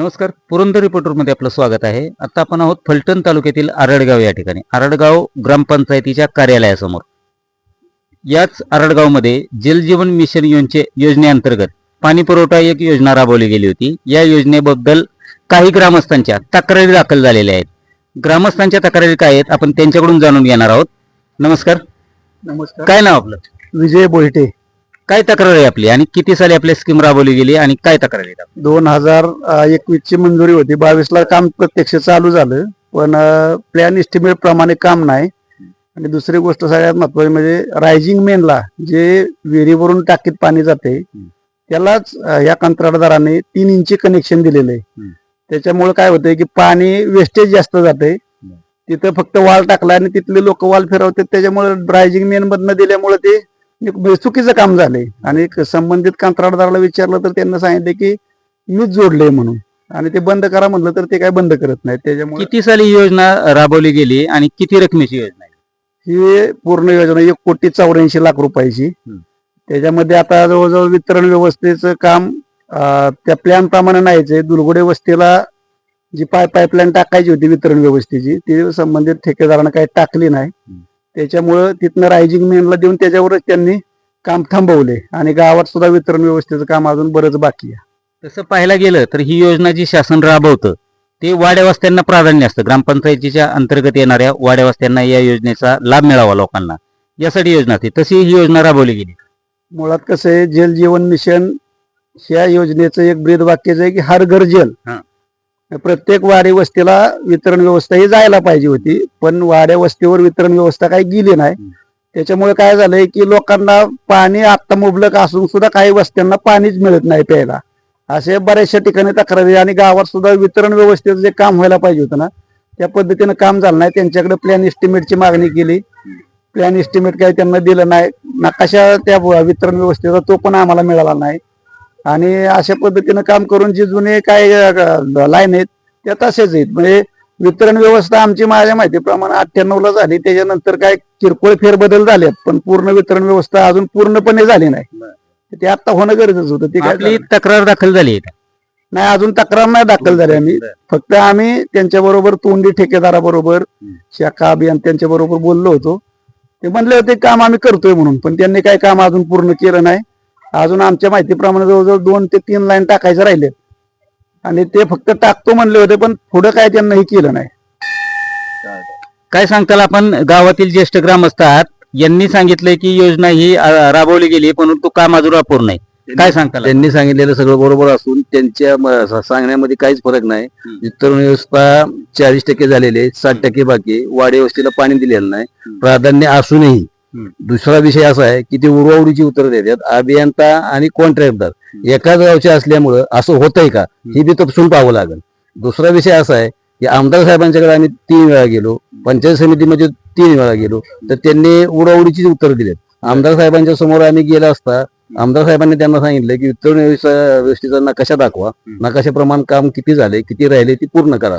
नमस्कार पुरंदर रिपोर्टरमध्ये आपलं स्वागत आहे. आता आपण आहोत फलटण तालुक्यातील आरडगाव या ठिकाणी. आरडगाव ग्रामपंचायतीच्या कार्यालयासमोर. याच आरडगावमध्ये जलजीवन मिशन योजने योजनेअंतर्गत पाणी पुरवठा एक योजना राबवली गेली होती. या योजनेबद्दल काही ग्रामस्थांच्या तक्रारी दाखल झालेल्या आहेत. ग्रामस्थांच्या तक्रारी काय आहेत आपण त्यांच्याकडून जाणून घेणार आहोत. नमस्कार. नमस्कार. काय नाव आपलं? विजय बोईटे काय तक्रार आहे आपली? आणि किती साली आपली स्कीम राबवली गेली आणि काय तक्रार आपल्या? दोन हजार एकवीस ची मंजुरी होती. बावीस ला काम प्रत्यक्ष चालू झालं पण प्लॅन एस्टिमेट प्रमाणे काम नाही. आणि दुसरी गोष्ट सगळ्यात महत्वाची म्हणजे रायझिंग मेनला जे विहिरीवरून टाकीत पाणी जाते त्यालाच अं, या कंत्राटदाराने तीन इंची कनेक्शन दिलेलं आहे. हम्म. त्याच्यामुळे काय होतंय की पाणी वेस्टेज जास्त जाते. तिथं फक्त वाल टाकला आणि तिथले लोक वाल फिरवतात. त्याच्यामुळे ड्रायझिंग मेन मधनं दिल्यामुळे ते चुकीचं काम झालंय. आणि संबंधित कंत्राटदाराला विचारलं तर त्यांना सांगितलं की मीच जोडले म्हणून. आणि ते बंद करा म्हणलं तर ते काय बंद करत नाहीत. त्याच्यामुळे किती साली ही योजना राबवली गेली आणि किती रकमेची योजना आहे? ही पूर्ण योजना एक कोटी चौऱ्याऐंशी लाख रुपयाची. त्याच्यामध्ये आता जवळजवळ वितरण व्यवस्थेचं काम अं, त्या प्लॅन प्रमाणे नाहीच आहे. दुलगुडे वस्तीला जी पाय पाईपलाईन टाकायची होती वितरण व्यवस्थेची ती संबंधित ठेकेदारानं काही टाकली नाही. त्याच्यामुळं तिथनं रायझिंग मेनला देऊन त्याच्यावरच त्यांनी काम थांबवले. आणि गावात सुद्धा वितरण व्यवस्थेचं काम अजून बरंच बाकी आहे. तसं पाहायला गेलं तर ही योजना जी शासन राबवतं ते वाड्या वस्त्यांना प्राधान्य असतं. ग्रामपंचायतीच्या अंतर्गत येणाऱ्या वाड्या वस्त्यांना या योजनेचा लाभ मिळावा लोकांना. यासाठी योजना असते तशी ही योजना राबवली गेली. मुळात कसं आहे जल जीवन मिशन ह्या योजनेचं एक ब्रीद वाक्यच आहे की हर घर जल. प्रत्येक वाडी वस्तीला वितरण व्यवस्था ही जायला पाहिजे होती पण वाड्या वस्तीवर वितरण व्यवस्था काही गेली नाही. त्याच्यामुळे काय झालंय की लोकांना पाणी आता मुबलक असून सुद्धा काही वस्त्यांना पाणीच मिळत नाही प्यायला. असे बऱ्याचशा ठिकाणी तक्रारी आणि गावात सुद्धा वितरण व्यवस्थेचं जे काम व्हायला पाहिजे होतं ना त्या पद्धतीनं काम झालं नाही. त्यांच्याकडे प्लॅन एस्टिमेटची मागणी केली. प्लॅन एस्टिमेट काही त्यांना दिलं नाही. नकाशा त्या वितरण व्यवस्थेचा तो पण आम्हाला मिळाला नाही. आणि अशा पद्धतीनं काम करून जे जुने काय लाईन आहेत त्या तसेच आहेत. म्हणजे वितरण व्यवस्था आमची माझ्या माहितीप्रमाणे अठ्ठ्याण्णव ला झाली. त्याच्यानंतर काय किरकोळ फेरबदल झालेत पण पूर्ण वितरण व्यवस्था अजून पूर्णपणे झाली नाही. ते आता होणं गरजेचं होतं. ते काय? तक्रार दाखल झाली? नाही अजून तक्रार नाही दाखल झाली. आम्ही फक्त आम्ही त्यांच्या बरोबर तोंडी ठेकेदाराबरोबर. शाखा अभियान त्यांच्या बरोबर बोललो होतो. ते म्हणले होते काम आम्ही करतोय म्हणून. पण त्यांनी काही काम अजून पूर्ण केलं नाही. अजून आमच्या माहितीप्रमाणे जवळजवळ दोन ते तीन लाईन टाकायचे राहिले आणि ते फक्त टाकतो म्हणले होते पण पुढे काय त्यांना हे केलं नाही काय सांगताल आपण गावातील ज्येष्ठ ग्रामस्थ आहात यांनी सांगितलंय की योजना ही अ, राबवली गेली परंतु काम अजून अपूर्ण आहे काय सांगताल त्यांनी सांगितलेलं सगळं बरोबर असून त्यांच्या म- स- सांगण्यामध्ये काहीच फरक नाही. वितरण व्यवस्था चाळीस टक्के झालेली साठ टक्के बाकी. वाडी वस्तीला पाणी दिलेलं नाही. प्राधान्य असूनही. दुसरा विषय असा आहे की ते उरवाउडीची उत्तर देतात अभियंता आणि कॉन्ट्रॅक्टर एकाच गावचे असल्यामुळं असं होतंय का? हे बी तपसून पाहावं लागेल. दुसरा विषय असा आहे की आमदार साहेबांच्याकडे आम्ही तीन वेळा गेलो पंचायत समितीमध्ये तीन वेळा गेलो तर त्यांनी उडाउडीची उत्तर दिलेत. आमदार साहेबांच्या समोर आम्ही गेला असता आमदार साहेबांनी त्यांना सांगितलं की उत्तर व्यवस्थेचा नकाशा दाखवा. नकाशाप्रमाण काम किती झाले किती राहिले ते पूर्ण करा.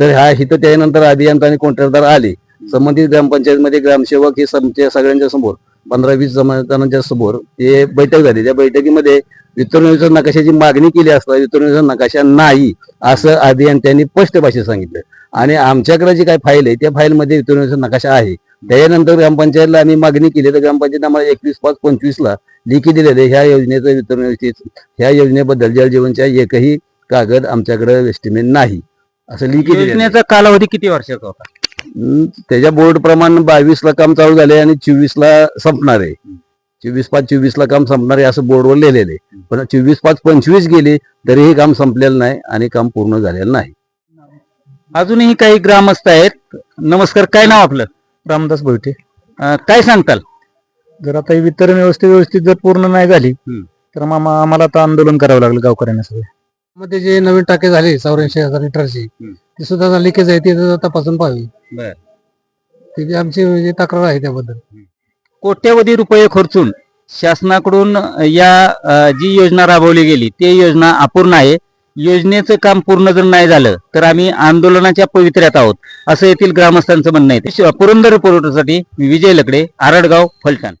तर ह्या हिथं त्यानंतर अभियंता आणि कॉन्ट्रॅक्टर आले. संबंधित ग्रामपंचायतमध्ये ग्रामसेवक हे समच्या सगळ्यांच्या समोर पंधरा वीस जमा- जणांच्या समोर हे बैठक झाली. त्या बैठकीमध्ये वितरण नकाशाची मागणी केली असता वितरण नकाशा नाही असं अभियंत्यांनी स्पष्ट भाषेत सांगितलं. आणि आमच्याकडे जी काही फाईल आहे त्या फाईलमध्ये वितरण नकाशा आहे. त्याच्यानंतर ग्रामपंचायतला आम्ही मागणी केली. तर ग्रामपंचायत आम्हाला एकवीस पाच पंचवीस ला दिलेले ह्या योजनेचं वितरण ह्या योजनेबद्दल जलजीवनच्या एकही कागद आमच्याकडे एस्टिमेट नाही. असं लिखी योजनेचा कालावधी किती वर्षाचा होता? त्याच्या बोर्ड प्रमाणे बावीस ला काम चालू झाले आणि चोवीस ला संपणार आहे. चोवीस पाच चोवीस ला काम संपणार आहे असं बोर्डवर लिहिलेलं आहे. पण चोवीस पाच पंचवीस गेले तरीही काम संपलेलं नाही आणि काम पूर्ण झालेलं नाही. अजूनही काही ग्रामस्थ आहेत. नमस्कार काय नाव आपलं? रामदास भोईटे. अ, काय सांगताल? जर आता ही वितरण व्यवस्था व्यवस्थित जर पूर्ण नाही झाली हम्म. तर मग आम्हाला आता आंदोलन करावं लागलं गावकऱ्यांना सगळं. मध्ये जे नवीन टाके झाले चौऱ्याऐंशी हजार लिटरची हम्म. ती सुद्धा लिकेज आहे ती सुद्धा तपासून पाहावी. बर. ती जी आमची तक्रार आहे त्याबद्दल. कोट्यवधी रुपये खर्चून शासनाकडून या अ, जी योजना राबवली गेली ती योजना अपूर्ण आहे. योजनेचं काम पूर्ण जर नाही झालं तर आम्ही आंदोलनाच्या पवित्र्यात आहोत असं येथील ग्रामस्थांचं म्हणणं आहे. पुरंदर रिपोर्टरसाठी विजय लकडे आरडगाव फलटण.